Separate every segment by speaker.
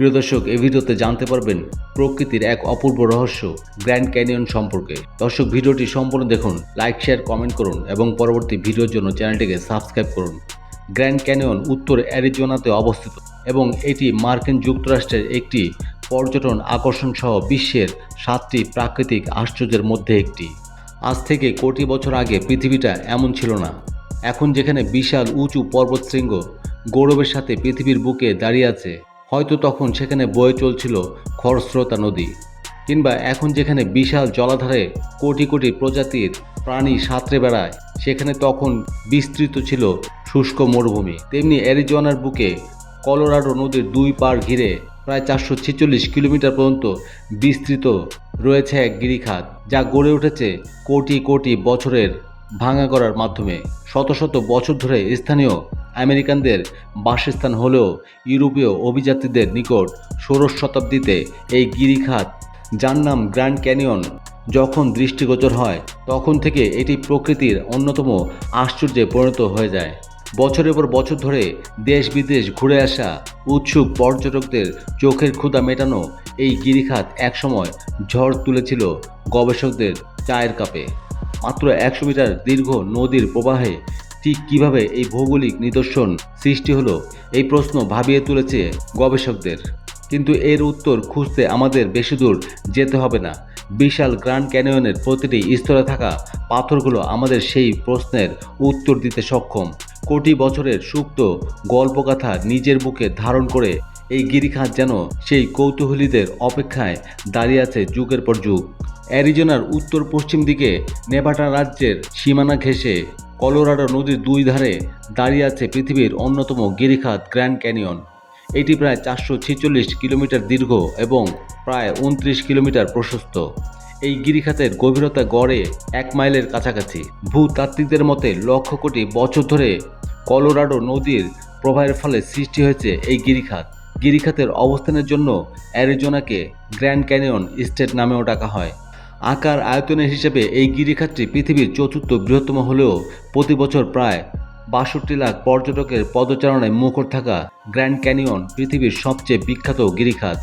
Speaker 1: প্রিয় দর্শক এই ভিডিওতে জানতে পারবেন প্রকৃতির এক অপূর্ব রহস্য, গ্র্যান্ড ক্যানিয়ন সম্পর্কে। দর্শক, ভিডিওটি সম্পূর্ণ দেখুন, লাইক, শেয়ার, কমেন্ট করুন এবং পরবর্তী ভিডিওর জন্য চ্যানেলটিকে সাবস্ক্রাইব করুন। গ্র্যান্ড ক্যানিয়ন উত্তর অ্যারিজোনাতে অবস্থিত এবং এটি মার্কিন যুক্তরাষ্ট্রের একটি পর্যটন আকর্ষণ সহ বিশ্বের সাতটি প্রাকৃতিক আশ্চর্যের মধ্যে একটি। আজ থেকে কোটি বছর আগে পৃথিবীটা এমন ছিল না। এখন যেখানে বিশাল উঁচু পর্বতশৃঙ্গ গৌরবের সাথে পৃথিবীর বুকে দাঁড়িয়ে আছে হয়তো তখন সেখানে বয়ে চলছিল খরস্রোতা নদী, কিংবা এখন যেখানে বিশাল জলাধারে কোটি কোটি প্রজাতির প্রাণী সাঁতরে বেড়ায়, সেখানে তখন বিস্তৃত ছিল শুষ্ক মরুভূমি। তেমনি অ্যারিজোনার বুকে কলোরাডো নদীর দুই পার ঘিরে প্রায় চারশো ছেচল্লিশ কিলোমিটার পর্যন্ত বিস্তৃত রয়েছে এক গিরিখাত, যা গড়ে উঠেছে কোটি কোটি বছরের ভাঙা করার মাধ্যমে। শত শত বছর ধরে স্থানীয় আমেরিকানদের বাসস্থান হলেও ইউরোপীয় অভিযাত্রীদের নিকট ষোড়শ শতাব্দীতে এই গিরিখাত যার নাম গ্র্যান্ড ক্যানিয়ন যখন দৃষ্টিগোচর হয়, তখন থেকে এটি প্রকৃতির অন্যতম আশ্চর্যে পরিণত হয়ে যায়। বছরের পর বছর ধরে দেশ বিদেশ ঘুরে আসা উৎসুক পর্যটকদের চোখের ক্ষুধা মেটানো এই গিরিখাত একসময় ঝড় তুলেছিল গবেষকদের চায়ের কাপে। মাত্র একশো মিটার দীর্ঘ নদীর প্রবাহে ঠিক কীভাবে এই ভৌগোলিক নিদর্শন সৃষ্টি হলো, এই প্রশ্ন ভাবিয়ে তুলেছে গবেষকদের। কিন্তু এর উত্তর খুঁজতে আমাদের বেশি দূর যেতে হবে না। বিশাল গ্র্যান্ড ক্যানিয়নের প্রতিটি স্তরে থাকা পাথরগুলো আমাদের সেই প্রশ্নের উত্তর দিতে সক্ষম। কোটি বছরের সুপ্ত গল্পকথা নিজের বুকে ধারণ করে এই গিরিখাত যেন সেই কৌতূহলীদের অপেক্ষায় দাঁড়িয়ে আছে যুগের পর যুগ। অ্যারিজোনার উত্তর পশ্চিম দিকে নেভাটা রাজ্যের সীমানা ঘেঁষে কলোরাডো নদীর দুই ধারে দাঁড়িয়ে আছে পৃথিবীর অন্যতম গিরিখাত গ্র্যান্ড ক্যানিয়ন। এটি প্রায় চারশো ছেচল্লিশ কিলোমিটার দীর্ঘ এবং প্রায় উনত্রিশ কিলোমিটার প্রশস্ত। এই গিরিখাতের গভীরতা গড়ে এক মাইলের কাছাকাছি। ভূতাত্ত্বিকদের মতে লক্ষ কোটি বছর ধরে কলোরাডো নদীর প্রবাহের ফলে সৃষ্টি হয়েছে এই গিরিখাত। গিরিখাতের অবস্থানের জন্য অ্যারিজোনাকে গ্র্যান্ড ক্যানিয়ন স্টেট নামেও ডাকা হয়। আকার আয়তনের হিসেবে এই গিরিখাতটি পৃথিবীর চতুর্থ বৃহত্তম হলেও প্রতি বছর প্রায় বাষট্টি লাখ পর্যটকের পদচারণায় মুখর থাকা গ্র্যান্ড ক্যানিয়ন পৃথিবীর সবচেয়ে বিখ্যাত গিরিখাত।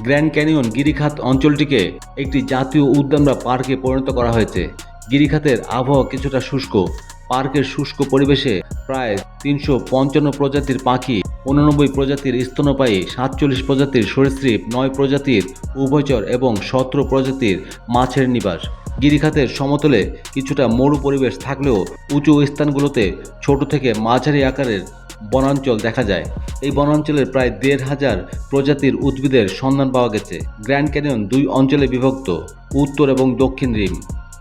Speaker 1: গ্র্যান্ড ক্যানিয়ন গিরিখাত অঞ্চলটিকে একটি জাতীয় উদ্যান বা পার্কে পরিণত করা হয়েছে। গিরিখাতের আবহাওয়া কিছুটা শুষ্ক। পার্কের শুষ্ক পরিবেশে প্রায় তিনশো পঞ্চান্ন প্রজাতির পাখি উননব্বই প্রজাতির স্তনপায়ী সাতচল্লিশ প্রজাতির সরীসৃপ, নয় প্রজাতির উভয়চর এবং সতেরো প্রজাতির মাছের নিবাস। গিরিখাতের সমতলে কিছুটা মরু পরিবেশ থাকলেও উঁচু স্থানগুলোতে ছোট থেকে মাঝারি আকারের বনাঞ্চল দেখা যায়। এই বনাঞ্চলের প্রায় দেড় হাজার প্রজাতির উদ্ভিদের সন্ধান পাওয়া গেছে। গ্র্যান্ড ক্যানিয়ন দুই অঞ্চলে বিভক্ত, উত্তর এবং দক্ষিণ রিম।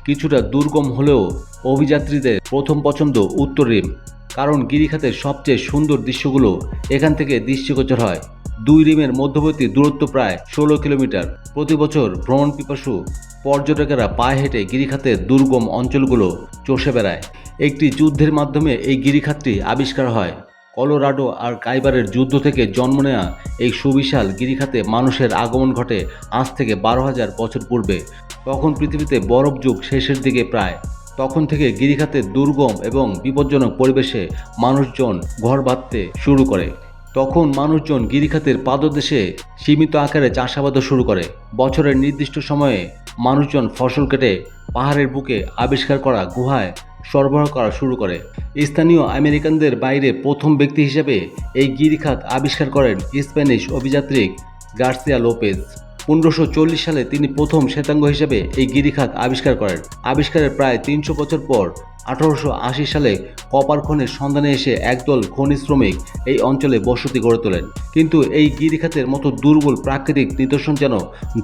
Speaker 1: কিছুটা দুর্গম হলেও অভিযাত্রীদের প্রথম পছন্দ উত্তর রিম। কারণ গিরিখাতের সবচেয়ে সুন্দর দৃশ্যগুলো এখান থেকে দৃষ্টিগোচর হয়। দুই রিমের মধ্যবর্তী দূরত্ব প্রায় ষোলো কিলোমিটার। প্রতি বছর ভ্রমণ পিপাসু পর্যটকেরা পায়ে হেঁটে গিরিখাতের দুর্গম অঞ্চলগুলো চষে বেড়ায়। একটি যুদ্ধের মাধ্যমে এই গিরিখাতটি আবিষ্কার হয়। কলোরাডো আর কাইবারের যুদ্ধ থেকে জন্ম নেয়া এই সুবিশাল গিরিখাতে মানুষের আগমন ঘটে আজ থেকে বারো হাজার বছর পূর্বে। তখন পৃথিবীতে বরফ যুগ শেষের দিকে প্রায় তখন থেকে গিরিখাতের দুর্গম এবং বিপজ্জনক পরিবেশে মানুষজন ঘর বাঁধতে শুরু করে। তখন মানুষজন গিরিখাতের পাদদেশে সীমিত আকারে চাষাবাদও শুরু করে। বছরের নির্দিষ্ট সময়ে মানুষজন ফসল কেটে পাহাড়ের বুকে আবিষ্কার করা গুহায় সরবরাহ করা শুরু করে। স্থানীয় আমেরিকানদের বাইরে প্রথম ব্যক্তি হিসেবে এই গিরিখাত আবিষ্কার করেন স্প্যানিশ অভিযাত্রী গার্সিয়া লোপেজ। পনেরোশো সালে তিনি প্রথম শ্বেতাঙ্গ হিসেবে এই গিরিখাত আবিষ্কার করেন। আবিষ্কারের প্রায় তিনশো বছর পর আঠারোশো আশি সালে কপার খনির সন্ধানে এসে একদল খনি শ্রমিক এই অঞ্চলে বসতি গড়ে তোলেন। কিন্তু এই গিরিখাতের মতো দুর্বল প্রাকৃতিক নিদর্শন যেন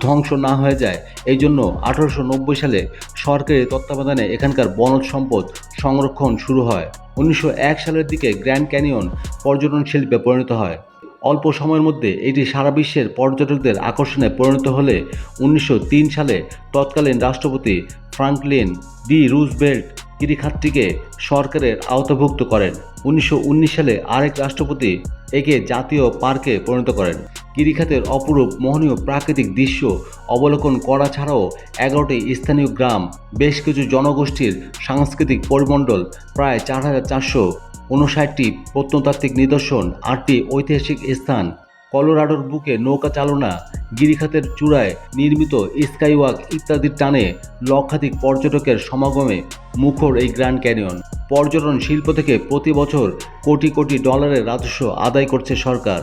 Speaker 1: ধ্বংস না হয়ে যায় এই জন্য আঠারোশো নব্বই সালে সরকারি তত্ত্বাবধানে এখানকার বনজ সম্পদ সংরক্ষণ শুরু হয়। উনিশশো এক সালের দিকে গ্র্যান্ড ক্যানিয়ন পর্যটন শিল্পে পরিণত হয়। অল্প সময়ের মধ্যে এটি সারা বিশ্বের পর্যটকদের আকর্ষণে পরিণত হলে উনিশশো তিন সালে তৎকালীন রাষ্ট্রপতি ফ্রাঙ্কলিন ডি রুজবেল্ট গিরিখাতটিকে সরকারের আওতাভুক্ত করেন। উনিশশো উনিশ সালে আরেক রাষ্ট্রপতি একে জাতীয় পার্কে পরিণত করেন। গিরিখাতের অপরূপ মোহনীয় প্রাকৃতিক দৃশ্য অবলোকন করা ছাড়াও এগারোটি স্থানীয় গ্রাম, বেশ কিছু জনগোষ্ঠীর সাংস্কৃতিক পরিমণ্ডল, প্রায় চার হাজার চারশো উনষাটটি প্রত্নতাত্ত্বিক নিদর্শন, আটটি ঐতিহাসিক স্থান, কলোরাডোর বুকে নৌকা চালনা, গিরিখাতের চূড়ায় নির্মিত স্কাইওয়াক ইত্যাদির টানে লক্ষাধিক পর্যটকের সমাগমে মুখর এই গ্র্যান্ড ক্যানিয়ন। পর্যটন শিল্প থেকে প্রতি বছর কোটি কোটি ডলারের রাজস্ব আদায় করছে সরকার।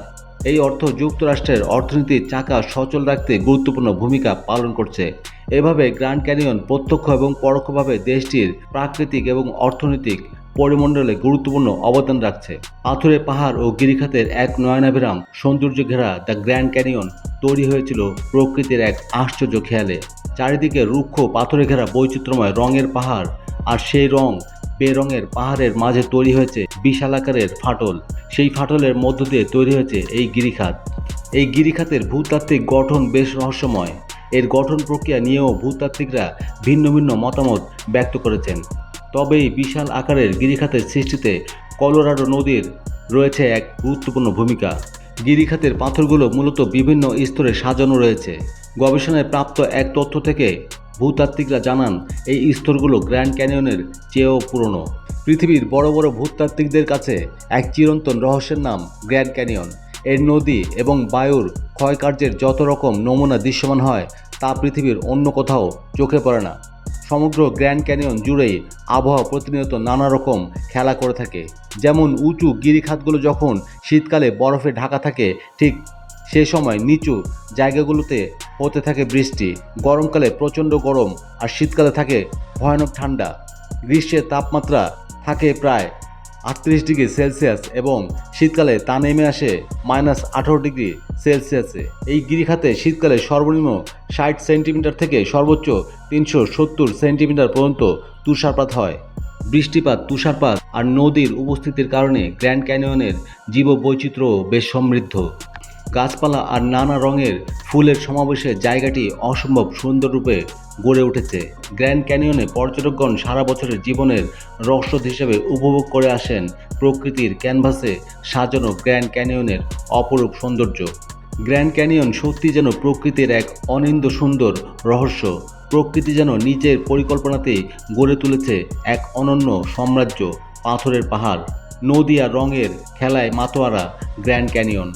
Speaker 1: এই অর্থ যুক্তরাষ্ট্রের অর্থনীতির চাকা সচল রাখতে গুরুত্বপূর্ণ ভূমিকা পালন করছে। এভাবে গ্র্যান্ড ক্যানিয়ন প্রত্যক্ষ এবং পরোক্ষভাবে দেশটির প্রাকৃতিক এবং অর্থনৈতিক পরিমণ্ডলে গুরুত্বপূর্ণ অবদান রাখছে। পাথুরে পাহাড় ও গিরিখাতের এক নয়নাভিরাম সৌন্দর্য ঘেরা দ্য গ্র্যান্ড ক্যানিয়ন তৈরি হয়েছিল প্রকৃতির এক আশ্চর্য খেয়ালে। চারিদিকে রুক্ষ পাথরে ঘেরা বৈচিত্র্যময় রঙের পাহাড় আর সেই রং বেরঙের পাহাড়ের মাঝে তৈরি হয়েছে বিশাল আকারের ফাটল। সেই ফাটলের মধ্য দিয়ে তৈরি হয়েছে এই গিরিখাত। এই গিরিখাতের ভূতাত্ত্বিক গঠন বেশ রহস্যময়। এর গঠন প্রক্রিয়া নিয়েও ভূতাত্ত্বিকরা ভিন্ন ভিন্ন মতামত ব্যক্ত করেছেন। তবে এই বিশাল আকারের গিরিখাতের সৃষ্টিতে কলোরাডো নদীর রয়েছে এক গুরুত্বপূর্ণ ভূমিকা। গিরিখাতের পাথরগুলো মূলত বিভিন্ন স্তরে সাজানো রয়েছে। গবেষণায় প্রাপ্ত এক তথ্য থেকে ভূতাত্ত্বিকরা জানান, এই স্তরগুলো গ্র্যান্ড ক্যানিয়নের চেয়েও পুরনো। পৃথিবীর বড় বড় ভূতাত্ত্বিকদের কাছে এক চিরন্তন রহস্যের নাম গ্র্যান্ড ক্যানিয়ন। এর নদী এবং বায়ুর ক্ষয়কার্যের যত রকম নমুনা দৃশ্যমান হয়, তা পৃথিবীর অন্য কোথাও চোখে পড়ে না। সমগ্র গ্র্যান্ড ক্যানিয়ন জুড়ে আবহাওয়া প্রতিনিয়ত নানা রকম খেলা করে থাকে। যেমন উঁচু গিরিখাতগুলো যখন শীতকালে বরফে ঢাকা থাকে, ঠিক সে সময় নিচু জায়গাগুলোতে হতে থাকে বৃষ্টি। গরমকালে প্রচণ্ড গরম আর শীতকালে থাকে ভয়ানক ঠান্ডা। গ্রীষ্মের তাপমাত্রা থাকে প্রায় আটত্রিশ ডিগ্রি সেলসিয়াস এবং শীতকালে তা নেমে আসে মাইনাস আঠারো ডিগ্রি সেলসিয়াসে। এই গিরিখাতে শীতকালে সর্বনিম্ন ষাট সেন্টিমিটার থেকে সর্বোচ্চ তিনশো সত্তর সেন্টিমিটার পর্যন্ত তুষারপাত হয়। বৃষ্টিপাত, তুষারপাত আর নদীর উপস্থিতির কারণে গ্র্যান্ড ক্যানিয়নের জীববৈচিত্র্য বেশ সমৃদ্ধ। গাছপালা আর নানা রঙের ফুলের সমাবেশে জায়গাটি অসম্ভব সুন্দররূপে গড়ে উঠেছে। গ্র্যান্ড ক্যানিয়নে পর্যটকগণ সারা বছরের জীবনের রসদ হিসেবে উপভোগ করে আসেন প্রকৃতির ক্যানভাসে সাজানো গ্র্যান্ড ক্যানিয়নের অপরূপ সৌন্দর্য। গ্র্যান্ড ক্যানিয়ন সত্যি যেন প্রকৃতির এক অনিন্দ সুন্দর রহস্য। প্রকৃতি যেন নিজের পরিকল্পনাতেই গড়ে তুলেছে এক অনন্য সাম্রাজ্য, পাথরের পাহাড়, নদী আর রঙের খেলায় মাতোয়ারা গ্র্যান্ড ক্যানিয়ন।